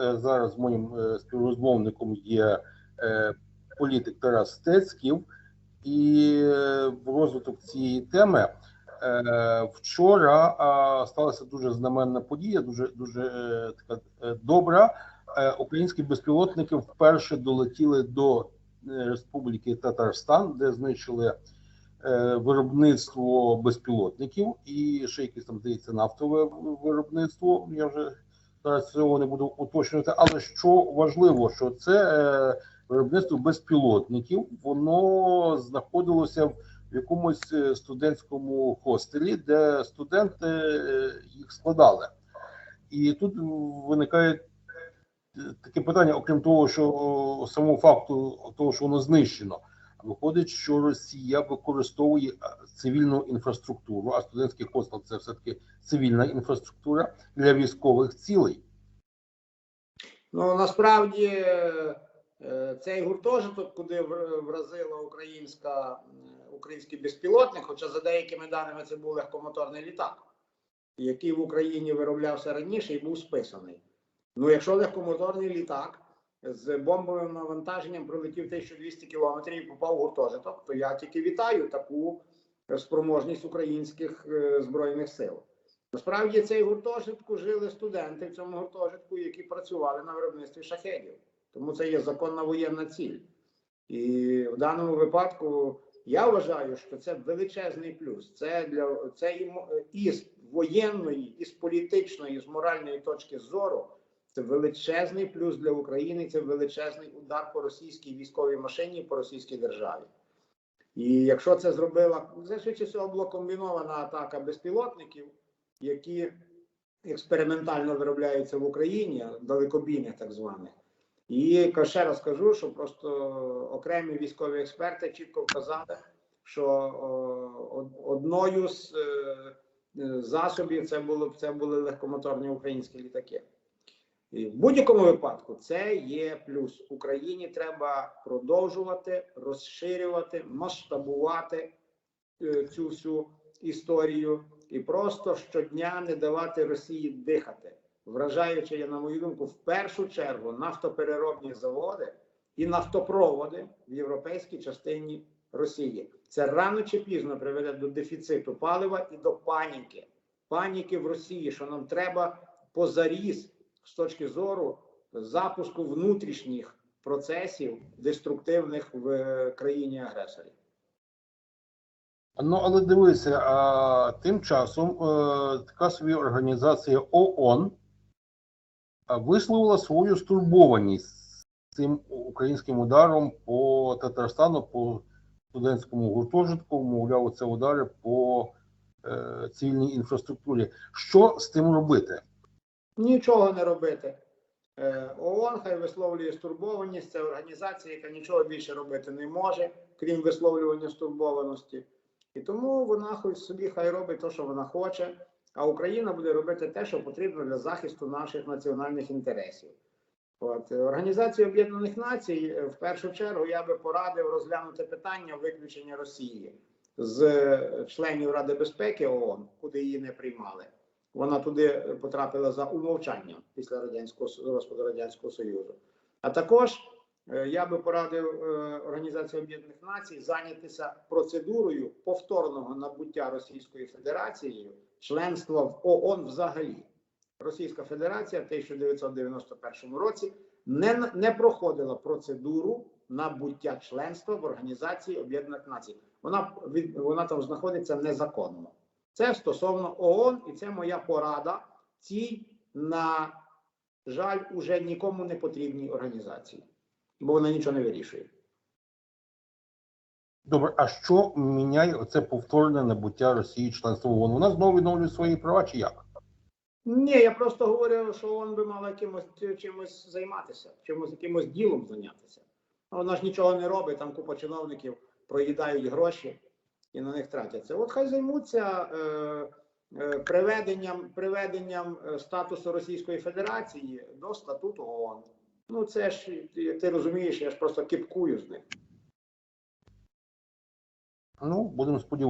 е, зараз моїм е, співрозмовником є е, політик Тарас Стецьків, і в розвиток цієї теми вчора сталася дуже знаменна подія, дуже дуже така добра. Українські безпілотники вперше долетіли до Республіки Татарстан, де знищили виробництво безпілотників і ще якесь там здається нафтове виробництво. Я вже цього не буду уточнювати. Але що важливо, що це е, виробництво безпілотників, воно знаходилося в якомусь е, студентському хостелі, де студенти е, їх складали. І тут виникає таке питання, окрім того, що самого факту того, що воно знищено. Виходить, що Росія використовує е, цивільну інфраструктуру, а студентський хостел це все-таки цивільна інфраструктура для військових цілей. Ну насправді е, цей гуртожиток, куди вразила українська український безпілотник, хоча за деякими даними це був легкомоторний літак, який в Україні вироблявся раніше і був списаний. Ну, якщо легкомоторний літак з бомбовим навантаженням пролетів 1200 кілометрів і попав в гуртожиток, то я тільки вітаю таку спроможність українських е, збройних сил. Насправді цей гуртожитку жили студенти в цьому гуртожитку, які працювали на виробництві шахедів. Тому це є законна воєнна ціль. І в даному випадку я вважаю, що це величезний плюс. Це для це і, і з воєнної, і з політичної, і з моральної точки зору. Це величезний плюс для України. Це величезний удар по російській військовій машині, по російській державі. І якщо це зробила, це всього була комбінована атака безпілотників, які експериментально виробляються в Україні, далекобійних так званих. І ще раз кажу, що просто окремі військові експерти чітко вказали, що одною з е, засобів це було це були легкомоторні українські літаки. В будь-якому випадку це є плюс. Україні треба продовжувати розширювати, масштабувати е, цю всю історію і просто щодня не давати Росії дихати, вражаючи, я, на мою думку, в першу чергу нафтопереробні заводи і нафтопроводи в європейській частині Росії. Це рано чи пізно приведе до дефіциту палива і до паніки. Паніки в Росії, що нам треба позаріз з точки зору запуску внутрішніх процесів деструктивних в е, країні агресорі. Ну але дивися, а, тим часом е, така собі організація ООН а, висловила свою стурбованість цим українським ударом по Татарстану, по студентському гуртожитку, мовляв, це удари по е, цивільній інфраструктурі. Що з тим робити? Нічого не робити. Е, ООН хай висловлює стурбованість. Це організація, яка нічого більше робити не може, крім висловлювання стурбованості. І тому вона хоч собі хай робить те, що вона хоче, а Україна буде робити те, що потрібно для захисту наших національних інтересів. От е, Організація Об'єднаних Націй е, в першу чергу я би порадив розглянути питання виключення Росії з членів Ради безпеки ООН, куди її не приймали. Вона туди потрапила за умовчанням після радянського розпаду радянського союзу. А також е, я би порадив е, Організації Об'єднаних Націй зайнятися процедурою повторного набуття Російською Федерацією членства в ООН взагалі. Російська Федерація в 1991 році не, не проходила процедуру набуття членства в Організації Об'єднаних Націй. Вона вона там знаходиться незаконно. Це стосовно ООН, і це моя порада цій, на жаль, уже нікому не потрібній організації, бо вона нічого не вирішує. Добре, а що міняє оце повторне набуття Росії членства ООН? Вона знову відновлює свої права чи як? Ні, я просто говорю, що ООН би мала якимось чимось займатися, чимось якимось ділом зайнятися. Вона ж нічого не робить, там купа чиновників проїдають гроші і на них тратяться. От хай займуться е, е, приведенням, приведенням е, статусу Російської Федерації до статуту ООН. Ну це ж ти, розумієш, я ж просто кіпкую з них. Ну, будемо сподіватися.